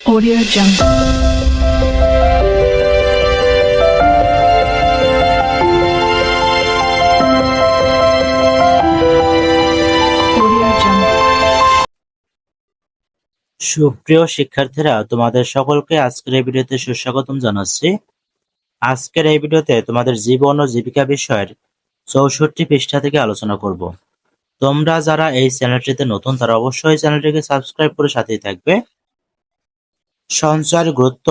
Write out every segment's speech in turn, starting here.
Audio Jungle. সুপ্রিয় শিক্ষার্থীরা, তোমাদের সকলকে আজকের এই ভিডিওতে সুস্বাগতম জানাচ্ছি। আজকের এই ভিডিওতে তোমাদের জীবন ও জীবিকা বিষয়ের চৌষট্টি পৃষ্ঠা থেকে আলোচনা করব। তোমরা যারা এই চ্যানেলটিতে নতুন, তারা অবশ্যই চ্যানেলটিকে সাবস্ক্রাইব করে সাথেই থাকবে। সঞ্চয়ের গুরুত্ব,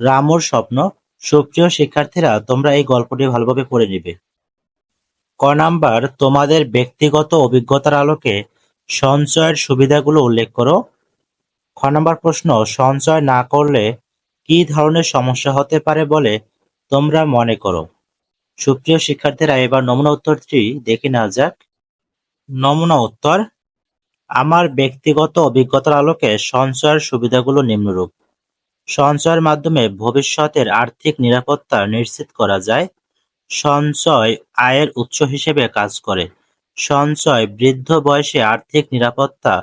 রামুর স্বপ্ন, সুপ্রিয় শিক্ষার্থীরা, তোমরা এই গল্পটি ভালোভাবে পড়ে নিবে। ক নাম্বার, তোমাদের ব্যক্তিগত অভিজ্ঞতার আলোকে সঞ্চয়ের সুবিধাগুলো উল্লেখ করো। খ নম্বর প্রশ্ন, সঞ্চয় না করলে কি ধরনের সমস্যা হতে পারে বলে তোমরা মনে করো? সুপ্রিয় শিক্ষার্থীরা, এবার নমুনা উত্তরটি দেখে নেওয়া যাক। নমুনা উত্তর আমার ব্যক্তিগত অভিজ্ঞতার আলোকে সঞ্চয়ের সুবিধাগুলো নিম্নরূপ। সঞ্চয়ের মাধ্যমে ভবিষ্যতের আর্থিক নিরাপত্তা নিশ্চিত করা যায়। সঞ্চয় আয়ের উৎস হিসেবে কাজ করে। সঞ্চয় বৃদ্ধ বয়সে আর্থিক নিরাপত্তা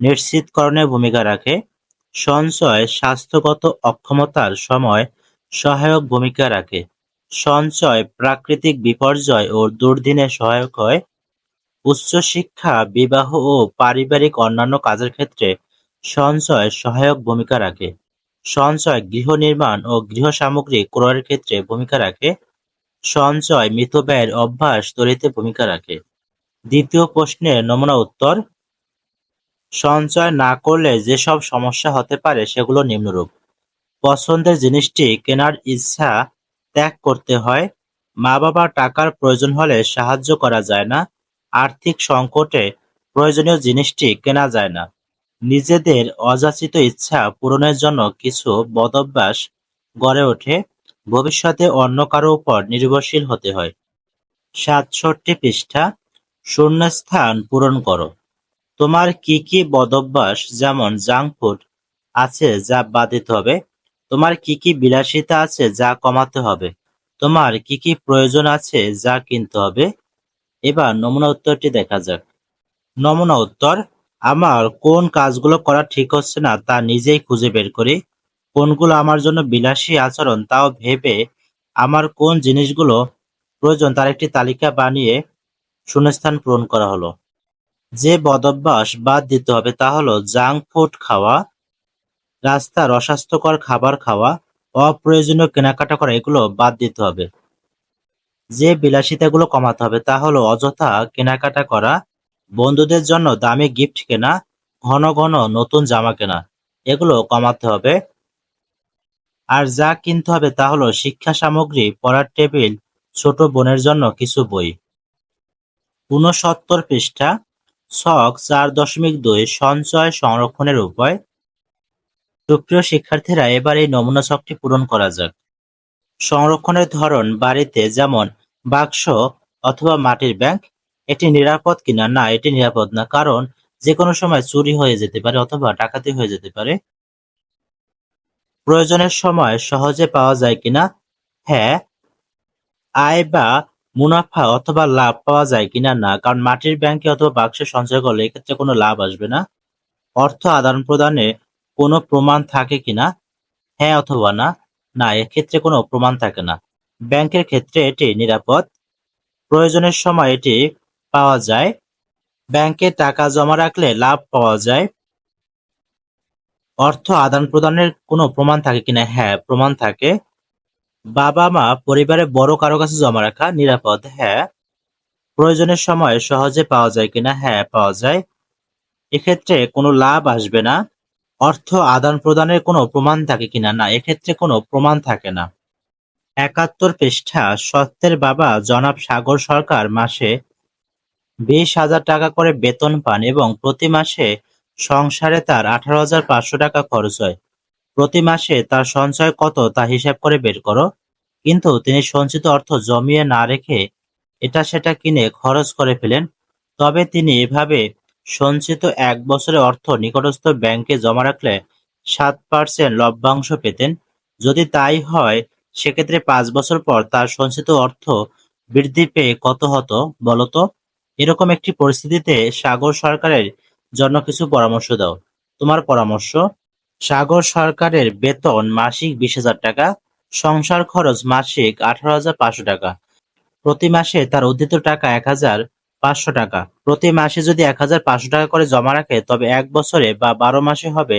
নিশ্চিতকরণে ভূমিকা রাখে। সঞ্চয় স্বাস্থ্যগত অক্ষমতার সময় সহায়ক ভূমিকা রাখে। সঞ্চয় প্রাকৃতিক বিপর্যয় ও দুর্দিনে সহায়ক হয়। উচ্চশিক্ষা, বিবাহ ও পারিবারিক অন্যান্য কাজের ক্ষেত্রে সঞ্চয় সহায়ক ভূমিকা রাখে। সঞ্চয় গৃহ নির্মাণ ও গৃহ সামগ্রী ক্রয়ের ক্ষেত্রে ভূমিকা রাখে। সঞ্চয় মিতব্যয়ের অভ্যাস তৈরিতে ভূমিকা রাখে। দ্বিতীয় প্রশ্নের নমুনা উত্তর। সঞ্চয় না করলে যেসব সমস্যা হতে পারে সেগুলো নিম্নরূপ। পছন্দের জিনিসটি কেনার ইচ্ছা ত্যাগ করতে হয়। মা বাবার টাকার প্রয়োজন হলে সাহায্য করা যায় না। আর্থিক সংকটে প্রয়োজনীয় জিনিসটি কেনা যায় না। নিজেদের অযাচিত ইচ্ছা পূরণের জন্য কিছু বদভ্যাস গড়ে ওঠে। ভবিষ্যতে অন্য কারও উপর নির্ভরশীল হতে হয়। সাতষট্টি পৃষ্ঠা, শূন্যস্থান পূরণ করো। তোমার কি কি বদভ্যাস যেমন জাঙ্ক ফুড আছে যা বাদ দিতে হবে, তোমার কি কি বিলাসিতা আছে যা কমাতে হবে, তোমার কি কি প্রয়োজন আছে যা কিনতে হবে এবার নমুনা উত্তরটি দেখা যাক। নমুনা উত্তর, আমার কোন কাজগুলো করা ঠিক হচ্ছে না তা নিজেই খুঁজে বের করি। কোনগুলো আমার জন্য বিলাসী আচরণ তাও ভেবে আমার কোন জিনিসগুলো প্রয়োজন তার একটি তালিকা বানিয়ে শূন্যস্থান পূরণ করা হলো। যে বদভ্যাস বাদ দিতে হবে তা হলো জাঙ্ক ফুড খাওয়া, রাস্তার অস্বাস্থ্যকর খাবার খাওয়া, অপ্রয়োজনীয় কেনাকাটা করা, এগুলো বাদ দিতে হবে। যে বিলাসিতাগুলো কমাতে হবে তা হলো অযথা কেনাকাটা করা, বন্ধুদের জন্য দামি গিফট কেনা, ঘন ঘন নতুন জামা কেনা, এগুলো কমাতে হবে। আর যা কিনতে হবে তা হলো শিক্ষা সামগ্রী, পড়ার টেবিল, ছোট বোনের জন্য কিছু বই। ঊনসত্তর পৃষ্ঠা ছক চার দশমিক দুই, সঞ্চয় সংরক্ষণের উপায়। সুপ্রিয় শিক্ষার্থীরা, এবার এই নমুনা ছকটি পূরণ করা যাক। সংরক্ষণের ধরন বাড়িতে যেমন বাক্স অথবা মাটির ব্যাংক, এটি নিরাপদ কিনা? না, এটি নিরাপদ না। কারণ যে কোনো সময় চুরি হয়ে যেতে পারে অথবা ডাকাতি হয়ে যেতে পারে। প্রয়োজনের সময় সহজে পাওয়া যায় কিনা? হ্যাঁ। আয় বা মুনাফা অথবা লাভ পাওয়া যায় কিনা? না। কারণ মাটির ব্যাংকে অথবা বাক্সে সঞ্চয় করলে এক্ষেত্রে কোনো লাভ আসবে না। অর্থ আদান প্রদানে কোনো প্রমাণ থাকে কিনা? হ্যাঁ অথবা না। না এক্ষেত্রে কোনো প্রমাণ থাকে না। ব্যাংকের ক্ষেত্রে এটি নিরাপদ। প্রয়োজনের সময় এটি পাওয়া যায়। ব্যাংকে টাকা জমা রাখলে লাভ পাওয়া যায়। অর্থ আদান প্রদানের কোনো প্রমাণ থাকে কিনা হ্যাঁ প্রমাণ থাকে। বাবা, মা পরিবারে বড় কারও কাছে জমা রাখা নিরাপদ। হ্যাঁ প্রয়োজনের সময় সহজে পাওয়া যায় কিনা হ্যাঁ পাওয়া যায়। এক্ষেত্রে কোনো লাভ আসবে না। অর্থ আদান প্রদানের কোনো প্রমাণ থাকে কিনা? না, এক্ষেত্রে কোনো প্রমাণ থাকে না। একাত্তর পৃষ্ঠা, সত্যের বাবা জনাব সাগর সরকার মাসে বিশ হাজার টাকা করে বেতন পান এবং প্রতি মাসে সংসারে তার আঠারো হাজার পাঁচশো টাকা খরচ হয়। প্রতি মাসে তার সঞ্চয় কত তা হিসাব করে বের করো। কিন্তু তিনি সঞ্চিত অর্থ জমিয়ে না রেখে এটা সেটা কিনে খরচ করে ফেলেন। তবে তিনি এভাবে সঞ্চিত এক বছরের অর্থ নিকটস্থ ব্যাংকে জমা রাখলে সাত পার্সেন্ট লভ্যাংশ পেতেন। যদি তাই হয়, সেক্ষেত্রে পাঁচ বছর পর তার সঞ্চিত অর্থ বৃদ্ধি পেয়ে কত হতো বলতো? এরকম একটি পরিস্থিতিতে সাগর সরকারের জন্য কিছু পরামর্শ দাও। তোমার পরামর্শ? সাগর সরকারের বেতন মাসিক বিশ হাজার টাকা, সংসার খরচ মাসিক আঠারো হাজার পাঁচশো টাকা। প্রতি মাসে তার উদ্ধৃত টাকা এক হাজার পাঁচশো টাকা। প্রতি মাসে যদি এক হাজার পাঁচশো টাকা করে জমা রাখে, তবে এক বছরে বা বারো মাসে হবে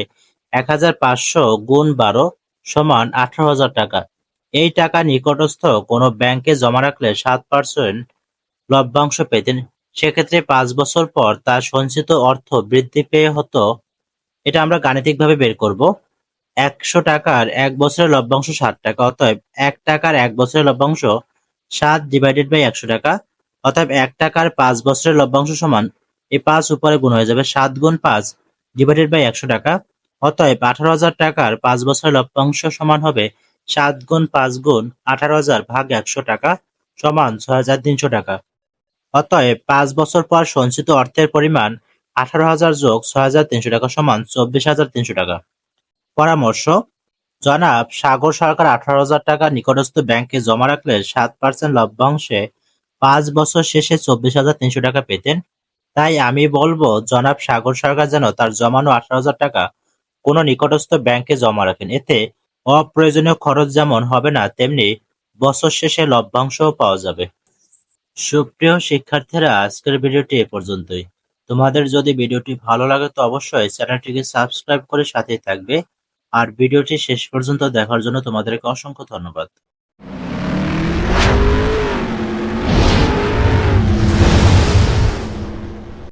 এক হাজার পাঁচশো গুণ বারো সমান আঠারো হাজার টাকা। এই টাকা নিকটস্থ কোনো ব্যাংকে জমা রাখলে সাত পার্সেন্ট লভ্যাংশ পেতেন। সেক্ষেত্রে পাঁচ বছর পর তার সঞ্চিত অর্থ বৃদ্ধি পেয়ে হতো। এটা আমরা গাণিতিকভাবে বের করব। একশো টাকার এক বছরের লভ্যাংশ ষাট টাকা, অতএব এক টাকার এক বছরের লভ্যাংশ সাত ডিভাইডেড বাই একশো টাকা। অতএব এক টাকার পাঁচ বছরের লভ্যাংশ সমান এই পাঁচ উপরে গুণ হয়ে যাবে সাত গুণ পাঁচ ডিভাইডেড বাই একশো টাকা। অতএব আঠারো হাজার টাকার পাঁচ বছরের লভ্যাংশ সমান হবে সাত গুণ পাঁচ গুণ আঠারো হাজার ভাগ একশো টাকা সমান ছয় হাজার তিনশো টাকা। অতএব পাঁচ বছর পর সঞ্চিত অর্থের পরিমাণ আঠারো হাজার যোগ ছয় হাজার তিনশো টাকা সমান চব্বিশ হাজার তিনশো টাকা। পরামর্শ, জনাব সাগর সরকার আঠারো হাজার টাকা নিকটস্থ ব্যাংকে জমা রাখলে সাত পার্সেন্ট লভ্যাংশে পাঁচ বছর শেষে চব্বিশ হাজার তিনশো টাকা পেতেন। তাই আমি বলব, জনাব সাগর সরকার যেন তার জমানো আঠারো হাজার টাকা কোনো নিকটস্থ ব্যাংকে জমা রাখেন। এতে অপ্রয়োজনীয় খরচ যেমন হবে না, তেমনি বছর শেষে লভ্যাংশও পাওয়া যাবে। সুপ্রিয় শিক্ষার্থীরা, আজকের ভিডিওটি এ পর্যন্তই। তোমাদের যদি ভিডিওটি ভালো লাগে, তো অবশ্যই চ্যানেলটিকে সাবস্ক্রাইব করে সাথেই থাকবে। আর ভিডিওটি শেষ পর্যন্ত দেখার জন্য তোমাদেরকে অসংখ্য ধন্যবাদ।